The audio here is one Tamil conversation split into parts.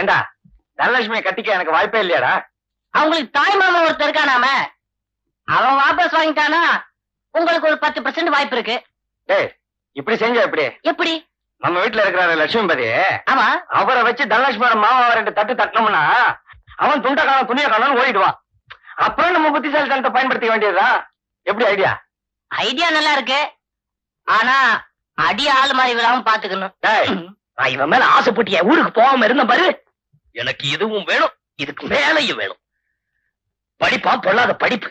ஏண்டா? தனலட்சுமியை கட்டிக்க எனக்கு வாய்ப்பே இல்லையாடா? அவங்களுக்கு தாய் மாமன் ஒருத்தர் இருக்கானாம அவன் வாபஸ் வாங்கிட்டானா? உங்களுக்கு ஒரு பத்து பர்சன்ட் வாய்ப்பு இருக்கு. டேய் இப்படி செஞ்ச எப்படி? எப்படி? நம்ம வீட்டுல இருக்கிற லட்சுமிபதி. ஆமா. அவரை வச்சு தனலட்சுமியோட மாமாவை ரெண்டு தட்டு தட்டினோம்னா அவன் துண்ட காலம் துணிய காலம் ஓடிடுவான். அப்புறம் நம்ம புத்திசாலித்தனத்தை பயன்படுத்திக்க வேண்டியதுதான். எப்படி ஐடியா ஐடியா நல்லா இருக்கு. ஆனா அடி ஆள் மாதிரி விழாம பாத்துக்கணும். இவன் மேல ஆசைப்பட்டு என் ஊருக்கு போகாம இருந்த பாரு. எனக்கு இதுவும் வேணும் இதுக்கு மேலையும் வேணும். படிப்பா பொல்லாத படிப்பு.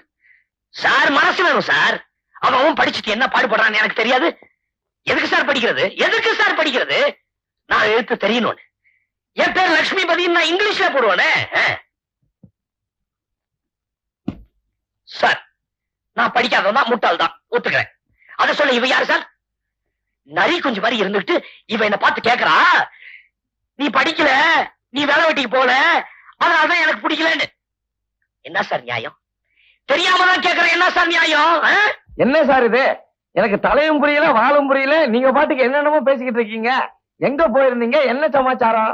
சார் மனசு வேணும் சார். அவன் அவன் படிச்சுட்டு என்ன பாடுபடுறான்னு எனக்கு தெரியாது. எதுக்கு சார் படிக்கிறது? எதுக்கு சார் படிக்கிறது? நான் எழுத்து தெரியணும்னு. என் பேர் லட்சுமி பதின்னு நான் இங்கிலீஷ்ல போடுவானே. சார் நான் படிக்காதவன் தான் முட்டாள் தான். ஒத்துக்கிறேன். அதை சொல்ல இவ யாரு சார்? நரி கொஞ்சம் மாதிரி இருந்துட்டு இவ என்ன பார்த்து கேக்குறா. நீ படிக்கல. நீ வேலை வெட்டிக்கு போல அதனாலதான் எனக்கு பிடிக்கலன்னு. என்ன சார் நியாயம்? தெரியாம தான் கேக்குறேன். என்ன சார் நியாயம்? என்ன சார் இது? எனக்கு தலையும் புரியல வாழும் புரியல. நீங்க பாட்டுக்கு என்னென்னமோ பேசிக்கிட்டு இருக்கீங்க. எங்க போயிருந்தீங்க? என்ன சமாச்சாரம்?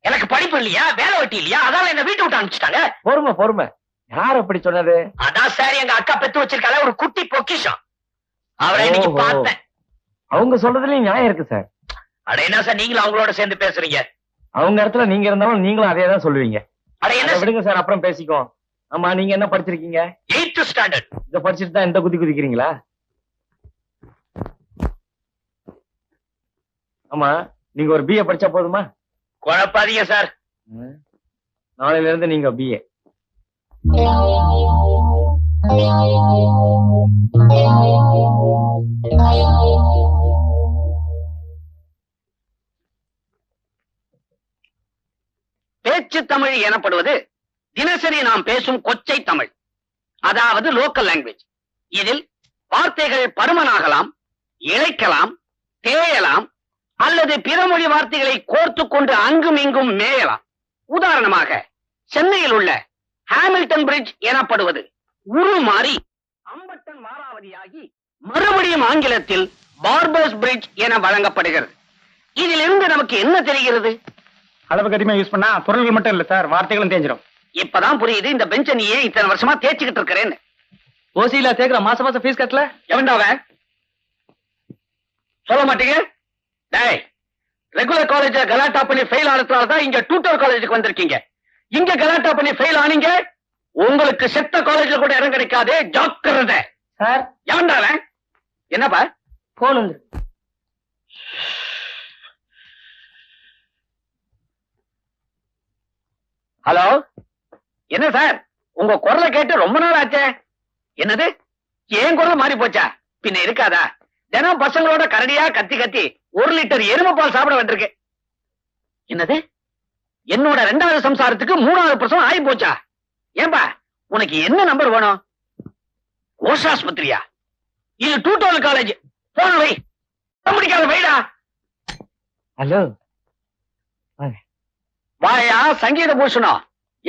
எனக்கு படிப்பு இல்லையா? வேலை வெட்டி இல்லையா? அதால என்ன வீட்டு விட்டு அனுப்பிச்சிட்டாங்க. பொறுமை பொறுமை. யார் அப்படி சொன்னது? அதான் சார் எங்க அக்கா பெத்து வச்சிருக்கால ஒரு குட்டி பொக்கிஷம். அவரை இன்னைக்கு. பார்த்தேன். அவங்க சொல்றதுலயும் நியாயம் இருக்கு சார். அட என்ன சார் நீங்களும் அவங்களோட சேர்ந்து பேசுறீங்க? அவங்க இடத்துல நீங்க இருந்தாலும் நீங்களும் அதே தான் சொல்லுவீங்க. அட என்ன அதை விடுங்க சார் அப்புறம் பேசிக்கோ ஆமா நீங்க என்ன படிச்சிருக்கீங்க? எயித்து ஸ்டாண்டர்ட் இத படிச்சுட்டு தான் இந்த குதி குதிக்கிறீங்களா? ஆமா நீங்க ஒரு பிஏ படிச்சா போதுமா? குழப்பாதீங்க சார். நாளையில இருந்து நீங்க பிஏ பேச்சு தமிழ் எனப்படுவது தினசரி நாம் பேசும் கொச்சை தமிழ். அதாவது லோக்கல் லாங்குவேஜ் இதில் வார்த்தைகள் பருமனாகலாம் இழைக்கலாம் தேயலாம் அல்லது பிற மொழி வார்த்தைகளை கோர்த்து கொண்டு அங்கும் இங்கும் மேயலாம். உதாரணமாக சென்னையில் உள்ள ஹாமில்டன் பிரிட்ஜ் எனப்படுவது உருமாறி அம்பட்டன் மாறாவதியாகி மறுபடியும் ஆங்கிலத்தில் பார்பர்ஸ் பிரிட்ஜ் என வழங்கப்படுகிறது. இதிலிருந்து நமக்கு என்ன தெரிகிறது? அளவுக்கு அதிகமா யூஸ் பண்ணா பொருள்கள் மட்டும் இல்ல சார் வார்த்தைகளும் தேஞ்சிரும். இப்பதான் புரியுது இந்த பெஞ்ச நீ ஏன் இத்தனை வருஷமா தேய்ச்சிக்கிட்டு இருக்கிறேன்னு. ஓசியில சேர்க்கிற மாசம் மாசம் ஃபீஸ் கட்டல? எவன்டாவ சொல்ல மாட்டீங்க? டேய் ரெகுலர் காலேஜ் கலாட்டா பண்ணி ஃபெயில் ஆனதுனால தான் இங்க டூட்டர் காலேஜுக்கு வந்திருக்கீங்க. இங்க கலாட்டா பண்ணி ஃபெயில் ஆனீங்க உங்களுக்கு செத்த காலேஜ்ல கூட இடம் கிடைக்காது ஜாக்கிரதை. சார் எவன்டாவ என்னப்பா? போன் வந்து ஹலோ? என்ன சார்? உங்க குரலை கேட்டு ரொம்ப நாள் ஆச்சே. என்னது? ஏன் குரல் மாறி போச்சா? பின்ன இருக்காதா? தினம் பசங்களோட கரடியா கத்தி கத்தி ஒரு லிட்டர் எருமை பால் சாப்பிட வேண்டியிருக்கு என்னது? என்னோட ரெண்டாவது சம்சாரத்துக்கு மூணாவது பிரசவம் ஆகி போச்சா? ஏன்பா உனக்கு என்ன நம்பர் வேணும்? கோஷாஸ்பத்திரியா இது டூ டோல் காலேஜ் போன வை. முடிக்காத வைடா ஹலோ. வாயா சங்கீத பூஷணம்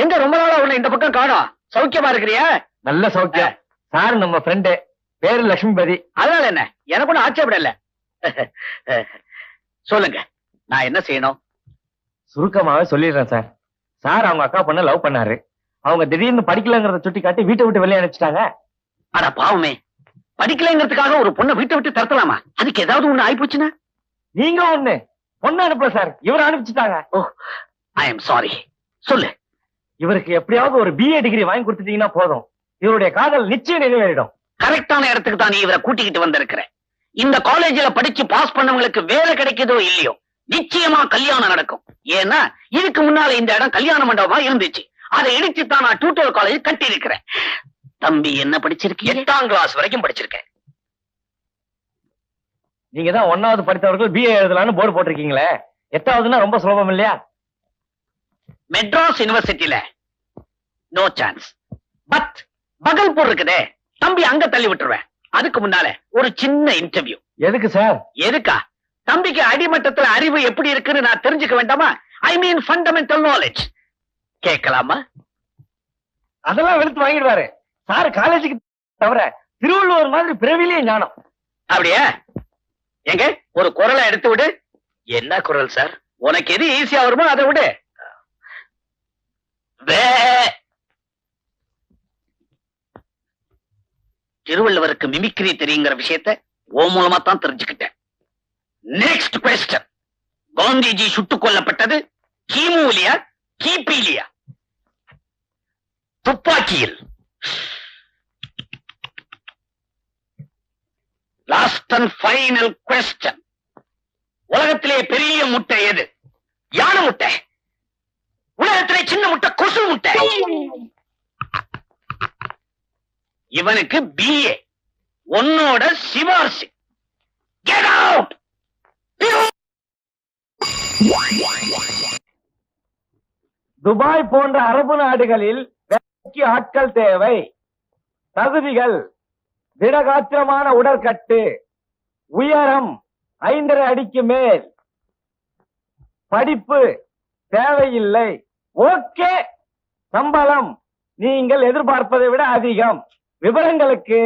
எங்க ரொம்ப நாளா உன்னை இந்த பக்கம் காணோம்? சௌக்கியமா இருக்கிறியா? நல்ல சௌக்கியம். சார் நம்ம ஃப்ரெண்டு பேரு லட்சுமிபதி. அதனால என்ன? எனக்கு ஒன்றும் ஆட்சேபம் இல்ல சொல்லுங்க. நான் என்ன செய்யணும்? சுருக்கமாவே சொல்லிடுறேன் சார். சார் அவங்க அக்கா பொண்ண லவ் பண்ணாரு. அவங்க திடீர்னு படிக்கலங்கிறத சுட்டி காட்டி வீட்டை விட்டு வெளியே அனுப்பிச்சிட்டாங்க. அட பாவமே. படிக்கலைங்கிறதுக்காக ஒரு பொண்ணை வீட்டை விட்டு தரத்தலாமா? அதுக்கு ஏதாவது ஒண்ணு ஆயிப்போச்சுன்னா? நீங்க ஒண்ணு. பொண்ணு அனுப்பல சார். இவர் அனுப்பிச்சிட்டாங்க. ஐ எம் சாரி சொல்லு. இவருக்கு எப்படியாவது ஒரு பிஏ டிகிரி வாங்கி கொடுத்துட்டீங்கன்னா போதும். இவருடைய காதல் நிச்சயம் நிறைவேறிடும். கரெக்டான இடத்துக்கு தான் நீ இவரை கூட்டிக்கிட்டு வந்திருக்கிற. இந்த காலேஜ்ல படிச்சு பாஸ் பண்ணவங்களுக்கு வேலை கிடைக்குதோ இல்லையோ நிச்சயமா கல்யாணம் நடக்கும். ஏன்னா இதுக்கு முன்னால இந்த இடம் கல்யாண மண்டபமா இருந்துச்சு. அதை இடிச்சு தான் நான் டூட்டோர் காலேஜ் கட்டி இருக்கிறேன் தம்பி என்ன படிச்சிருக்கீங்க? எட்டாம் கிளாஸ் வரைக்கும் படிச்சிருக்கேன். நீங்க தான் ஒன்னாவது படித்தவர்கள் பிஏ எழுதலாம்னு போர்டு போட்டிருக்கீங்களே. எட்டாவதுன்னா ரொம்ப சுலபம் இல்லையா? மெட்ராஸ் யூனிவர்சிட்டியில நோ சான்ஸ் பட் பகல்பூர் இருக்குதே தம்பி அங்க தள்ளி விட்டுருவேன். அதுக்கு முன்னால ஒரு சின்ன இன்டர்வியூ எதுக்கு சார் எதுக்கா? தம்பிக்கு அடிமட்டத்துல அறிவு எப்படி இருக்குன்னு நான் தெரிஞ்சுக்க வேண்டாமா? ஐ மீன் ஃபண்டமெண்டல் நாலேஜ் கேட்கலாமா? அதெல்லாம் வெளுத்து வாங்கிடுவாரு. சார் காலேஜுக்கு தவிர திருவள்ளுவர் மாதிரி பிறவிலேயே ஞானம். அப்படியா? எங்க? ஒரு குரலை எடுத்து விடு. என்ன குரல் சார் உனக்கு எது ஈஸியா வருமோ அதை விடு வே. திருவள்ளுவருக்கு மிமிக்ரி தெரியுங்கிற விஷயத்த ஓ மூலமா தான் தெரிஞ்சுக்கிட்டேன். நெக்ஸ்ட் கொஸ்டன் காந்திஜி சுட்டுக் கொல்லப்பட்டது கிமுலியா கிபிலியா துப்பாக்கியில். லாஸ்ட் அண்ட் ஃபைனல் கொஸ்டன் உலகத்திலே பெரிய முட்டை எது? யானை முட்டை. உலகத்திலே சின்ன முட்டை கொசு முட்டை. இவனுக்கு பிஏ உன்னோட சிவார்சி கெட் அவுட் துபாய் போன்ற அரபு நாடுகளில் வேலைக்கு ஆட்கள் தேவை. தகுதிகள் திடகாத்திரமான உடற்கட்டு உயரம் ஐந்தரை அடிக்கு மேல். படிப்பு தேவையில்லை. ஓகே சம்பளம் நீங்கள் எதிர்பார்ப்பதை விட அதிகம். விவரங்களுக்கு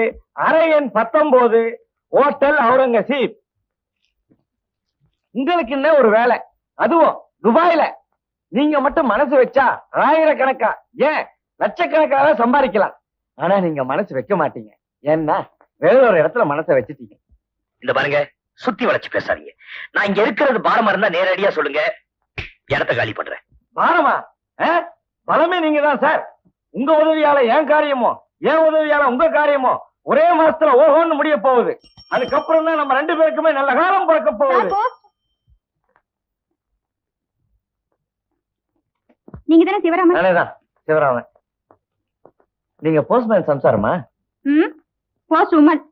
அறை எண் பத்தொன்பது ஹோட்டல் அவுரங்கசீப். உங்களுக்கு என்ன ஒரு வேலை? அதுவும் துபாயில. நீங்க மட்டும் மனசு வச்சா ஆயிரக்கணக்கா? ஏன்? லட்சக்கணக்காக சம்பாதிக்கலாம். ஆனா நீங்க மனசு வைக்க மாட்டீங்க. ஏன்னா வேற ஒரு இடத்துல மனசை வச்சுட்டீங்க. இந்த பாருங்க சுத்தி வளைச்சு பேசாதீங்க. நான் இங்க இருக்கிறது பாரமா இருந்தா நேரடியா சொல்லுங்க. இடத்த காலி பண்றேன். பாரமா? பலமே நீங்க தான் சார். உங்க உதவியால என் காரியமோ என் உதவியால உங்க காரியமோ? ஒரே மாசத்துல ஓஹோன்னு முடிய போகுது. அதுக்கப்புறம் தான் நம்ம ரெண்டு பேருக்குமே நல்ல காலம் பிறக்க போகுது. நீங்க தானே சிவராமன்? நானேதான் சிவராமன். நீங்க போஸ்ட்மேன் சம்சாரமா? ம் போஸ்ட் உமன்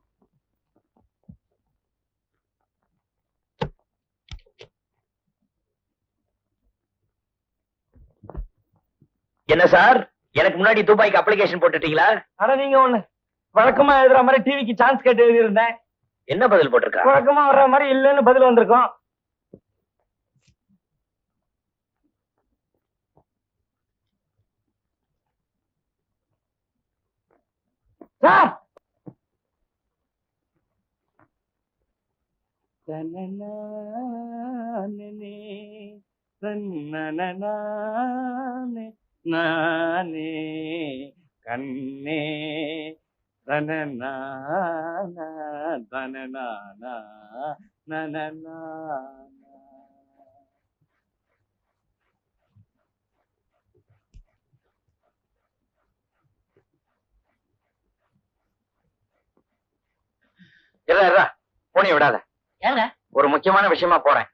என்ன சார்? எனக்கு முன்னாடி துபாய்க்கு அப்ளிகேஷன் போட்டுட்டீங்களா? ஆனா நீங்க ஒண்ணு வழக்கமா எழுதுற மாதிரி டிவிக்கு சான்ஸ் கேட்டு எழுதியிருந்தேன். என்ன பதில் போட்டிருக்கா? வழக்கமா வர்ற மாதிரி இல்லைன்னு பதில் வந்திருக்கோம். சார்! நானே கண்ணே தனனா தனனா நனனா இல்ல இல்ல போனி விடாத. ஏங்க ஒரு முக்கியமான விஷயமா போறேன்.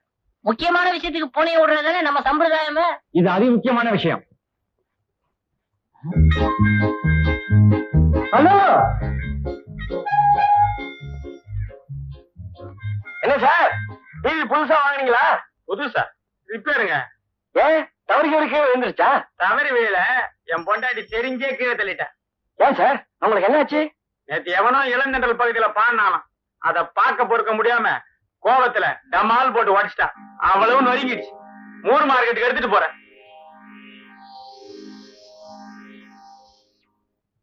முக்கியமான விஷயத்துக்கு பூனையை விடுறதுதானே நம்ம சம்பிரதாயமே? இது அதி முக்கியமான விஷயம். ஹலோ? என்ன சார்? டிவி புதுசா வாங்குனீங்களா? புதுசா. ரிப்பேருங்க. ஏன்? தவறி கீழே விழுந்துருச்சா? தவறி வீழ என் பொண்டாட்டி தெரிஞ்சே கீழே தள்ளிட்டேன் ஏன் சார்? உங்களுக்கு என்னாச்சு? நேத்து எவனோ இளந்தண்டல் பகுதியில பாடினானாம் அத பார்க்க பொறுக்க முடியாம கோவத்துல டமால் போட்டு உடச்சிட்டான் அவ்வளவு நொறுங்கிடுச்சு. மூணு மார்க்கெட்டுக்கு எடுத்துட்டு போறேன்.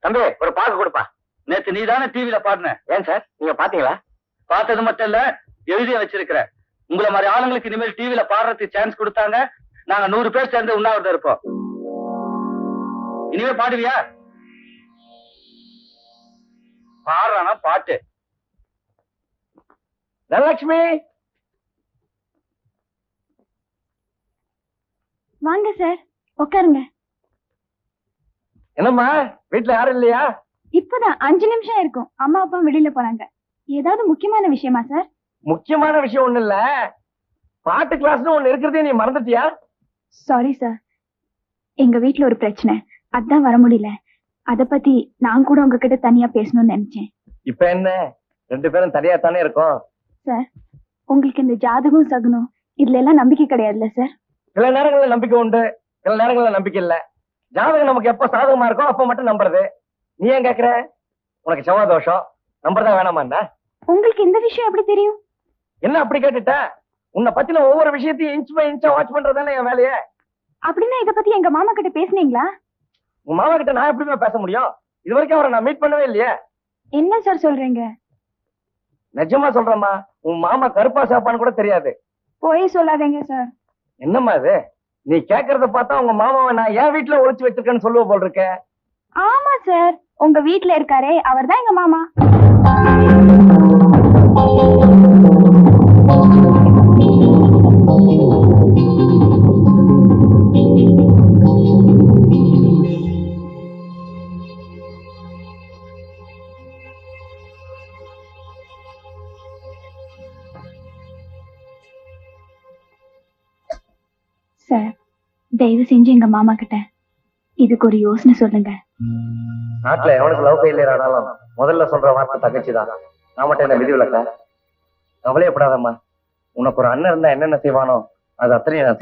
தம்பி ஒரு பாக்கு கொடுப்பா. நேத்து நீ தானே டிவில பாடின. ஏன் சார்? நீங்க பாத்தீங்களா? பார்த்தது மட்டும் இல்ல எழுதிய வச்சிருக்கிற. உங்களை மாதிரி ஆளுங்களுக்கு இனிமேல் டிவில பாடுறதுக்கு சான்ஸ் கொடுத்தாங்க. நாங்க நூறு பேர் சேர்ந்து உண்ணாவிரதம் இருப்போம். இனிமே பாடுவியா? பாடுறானா பாட்டு. தனலட்சுமி! வாங்க சார் உட்காருங்க. என்னம்மா? வீட்டுல யாரும் இல்லையா? இப்பதான் அஞ்சு நிமிஷம் இருக்கும். அம்மா அப்பா வெளியில போனாங்க ஏதாவது முக்கியமான விஷயமா சார்? முக்கியமான விஷயம் ஒண்ணு இல்ல. பாட்டு கிளாஸ்னு ஒண்ணு இருக்கிறதே நீ மறந்துட்டியா? சாரி சார் எங்க வீட்ல ஒரு பிரச்சனை. அதான் வர முடியல. அத பத்தி நான் கூட உங்ககிட்ட தனியா பேசணும்னு நினைச்சேன். இப்ப என்ன? ரெண்டு பேரும் தனியா தானே இருக்கோம் உங்களுக்கு இந்த ஜாதகம் சகுனம் இதுல எல்லாம் நம்பிக்கை கிடையாதுல்ல சார்? சில நேரங்கள்ல நம்பிக்கை உண்டு. சில நேரங்கள்ல நம்பிக்கை இல்ல. ஜாதகம் நமக்கு எப்ப சாதகமா இருக்கோ அப்ப மட்டும் நம்புறது. நீ ஏன் கேக்குற? உனக்கு செவ்வாய் தோஷம். நம்புறதா வேணாமா என்ன? உங்களுக்கு இந்த விஷயம் எப்படி தெரியும்? என்ன அப்படி கேட்டுட்ட? உன்னை பத்தின ஒவ்வொரு விஷயத்தையும் இன்ச் பை இன்ச்சா வாட்ச் பண்றதுதானே என் வேலையே? அப்படின்னா இத பத்தி எங்க மாமா கிட்ட பேசுனீங்களா? உன் மாமா கிட்ட நான் எப்படிமே பேச முடியும்? இது வரைக்கும் அவரை நான் மீட் பண்ணவே இல்லையே. என்ன சார் சொல்றீங்க? நிஜமா சொல்றேம்மா உன் மாமா கருப்பா சாப்பான்னு கூட தெரியாது. போய் சொல்லாதீங்க சார் என்னம்மா இது? நீ கேக்குறத பார்த்தா உங்க மாமாவை நான் என் வீட்டுல ஒழிச்சு வச்சிருக்கேன்னு சொல்லுவ போல் இருக்க. ஆமா சார். உங்க வீட்டுல இருக்காரே அவர்தான் எங்க மாமா. சார் தயவு செஞ்சு எங்க மாமா கிட்ட இதுக்கு ஒரு யோசனை சொல்லுங்க. நாட்டுல எவனுக்கு லவ் ஃபெயிலியர் ஆனாலும் முதல்ல சொல்ற வார்த்தை தங்கச்சி தான் நான் மட்டும் என்ன விதி விளக்க? கவலையப்படாதம்மா. உனக்கு ஒரு அண்ணன் இருந்தா என்னென்ன செய்வானோ அது அத்தனையும் நான்